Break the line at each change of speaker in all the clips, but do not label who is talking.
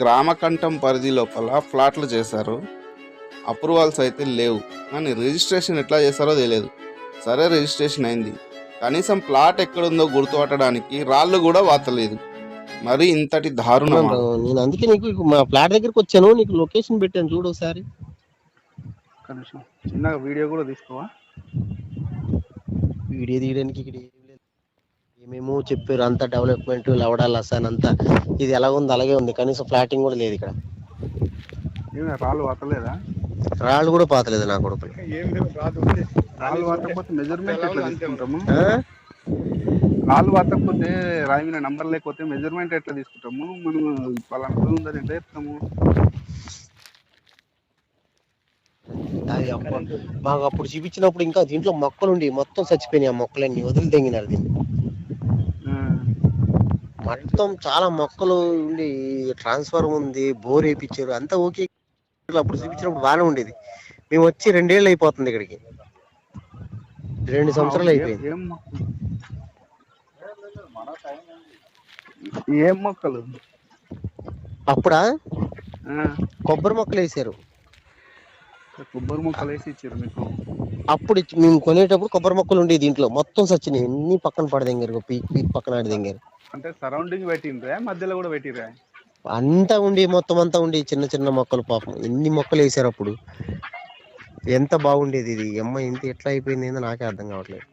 గ్రామకంఠం పరిధి లోపల ఫ్లాట్లు చేశారు. అప్రూవల్స్ అయితే లేవు. కానీ రిజిస్ట్రేషన్ ఎట్లా చేస్తారో తెలియదు. సరే రిజిస్ట్రేషన్ అయింది. కనీసం ప్లాట్ ఎక్కడుందో గుర్తుపట్టడానికి రాళ్ళు కూడా వాతలేదు. మరి ఇంతటి దారుణం
నేను అందుకే నీకు మా ఫ్లాట్ దగ్గరికి వచ్చాను. నీకు లొకేషన్ పెట్టాను చూడు ఒకసారి.
చిన్నగా వీడియో కూడా తీసుకోవా?
వీడియో తీయడానికి ఇక్కడ ఏమేమో చెప్పారు అంతా డెవలప్మెంట్ లవడాలి అసాన్ అంతా? ఇది ఎలా ఉంది అలాగే ఉంది. కనీసం ఫ్లాటింగ్ కూడా లేదు ఇక్కడ.
రాళ్ళు పట్టలేదా
రాళ్ళు కూడా పాతలేదు నా కొడుకులు
రాళ్ళు పట్టకపోతే మెజర్మెంట్ ఎట్లా తీసుకుంటాము?
ఆ?
రాళ్ళు పట్టకపోతే రాయి మీద నంబర్ లేకపోతే మెజర్మెంట్ ఎట్లా తీసుకుంటాము? మనం పలానా ఉందని ఎట్లా చెప్తాము?
మాకు అప్పుడు చూపించినప్పుడు ఇంకా దీంట్లో మొక్కలు ఉండి మొత్తం చచ్చిపోయినాయి ఆ మొక్కలన్నీ వదిలి తెంగినారు దీన్ని. మొత్తం చాలా మొక్కలు ఉండి ట్రాన్స్ఫర్ ఉంది బోర్ వేయించారు అంతా ఓకే అప్పుడు చూపించినప్పుడు బాగానే ఉండేది. మేము వచ్చి రెండేళ్ళు అయిపోతుంది ఇక్కడికి. రెండు సంవత్సరాలు అయిపోయింది.
ఏం మొక్కలు?
అప్పుడా? కొబ్బరి మొక్కలు వేసారు.
కొబ్బరి మొక్కలు వేసి ఇచ్చారు మీకు.
అప్పుడు మేము కొనేటప్పుడు కొబ్బరి మొక్కలు ఉండేవి దీంట్లో. మొత్తం సచ్చినాయి అన్ని పక్కన పడదెంగారు పీక్ పీక్ పక్కన ఆడదెంగారు
అంటే సరౌండింగ్ పెట్టిండ్రా? మధ్యలో కూడా పెట్టిర్రా?
అంతా ఉండి మొత్తం అంతా ఉండి చిన్న చిన్న మొక్కలు పాపం. ఎన్ని మొక్కలు వేసారు అప్పుడు? ఎంత బాగుండేది ఇది? అమ్మ ఇంత ఎట్లా అయిపోయింది ఏందో నాకే అర్థం కావట్లేదు.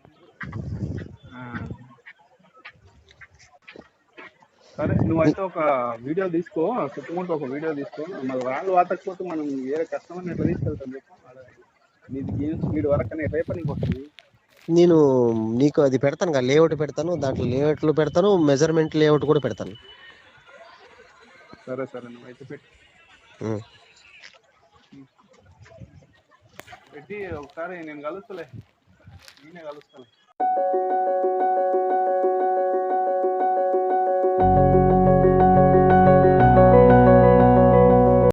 సరే నువ్వైతే ఒక వీడియో తీసుకో. చుట్టుముట్టు ఒక వీడియో తీసుకో. మరి వాళ్ళు వాతకపోతే మనం వేరే కస్టమర్ని ఎట్లా తీసుకెళ్తాం. నీది స్పీడ్ వరకు అని రేపు నీకు వస్తుంది
నేను నీకు అది పెడతాను కదా లేఅవుట్ పెడతాను దాంట్లో లేఅవుట్లు పెడతాను మెజర్మెంట్ లేఅవుట్ కూడా పెడతాను.
సరే సరే నువ్వైతే పెట్టి.
ఉం.
పెట్టి ఒకసారి నేను కలుస్తలే నేనే కలుస్తాను